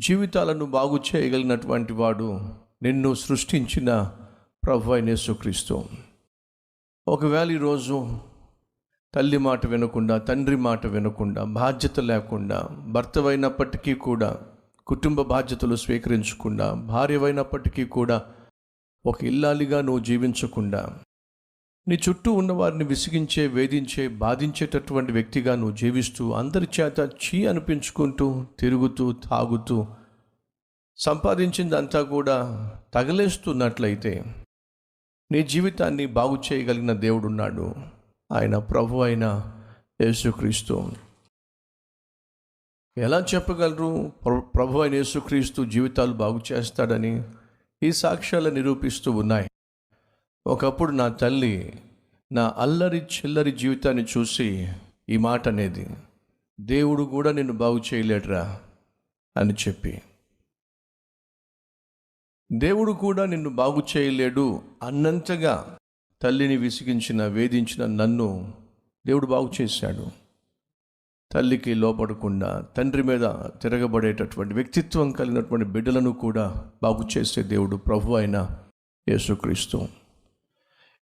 జీవితాలను బాగు చేయగలిగినటువంటి వాడు నిన్ను సృష్టించిన ప్రభు అయిన యేసుక్రీస్తు. ఒకవేళ ఈరోజు తల్లి మాట వినకుండా తండ్రి మాట వినకుండా బాధ్యత లేకుండా భర్తవైనప్పటికీ కూడా కుటుంబ బాధ్యతలు స్వీకరించకుండా భార్యవైనప్పటికీ కూడా ఒక ఇల్లాలిగా నువ్వు జీవించకుండా నీ చుట్టూ ఉన్నవారిని విసిగించే వేధించే బాధించేటటువంటి వ్యక్తిగా నువ్వు జీవిస్తూ అందరి చేత చీ అనిపించుకుంటూ తిరుగుతూ తాగుతూ సంపాదించిందంతా కూడా తగలేస్తున్నట్లయితే నీ జీవితాన్ని బాగు చేయగలిగిన దేవుడున్నాడు. ఆయన ప్రభు అయిన యేసుక్రీస్తు. ఎలా చెప్పగలరు? ప్రభు అయిన యేసుక్రీస్తు జీవితాలు బాగు చేస్తాడని ఈ సాక్ష్యాలు నిరూపిస్తూ ఉన్నాయి. ఒకప్పుడు నా తల్లి నా అల్లరి చిల్లరి జీవితాన్ని చూసి ఈ మాట అనేది దేవుడు కూడా నిన్ను బాగు చేయలేడురా అని చెప్పి దేవుడు కూడా నిన్ను బాగు చేయలేడు అన్నంతగా తల్లిని విసిగించిన వేధించిన నన్ను దేవుడు బాగు చేశాడు. తల్లికి లోపడకుండా తండ్రి మీద తిరగబడేటటువంటి వ్యక్తిత్వం కలిగినటువంటి బిడ్డలను కూడా బాగు చేసే దేవుడు ప్రభు అయిన యేసుక్రీస్తు.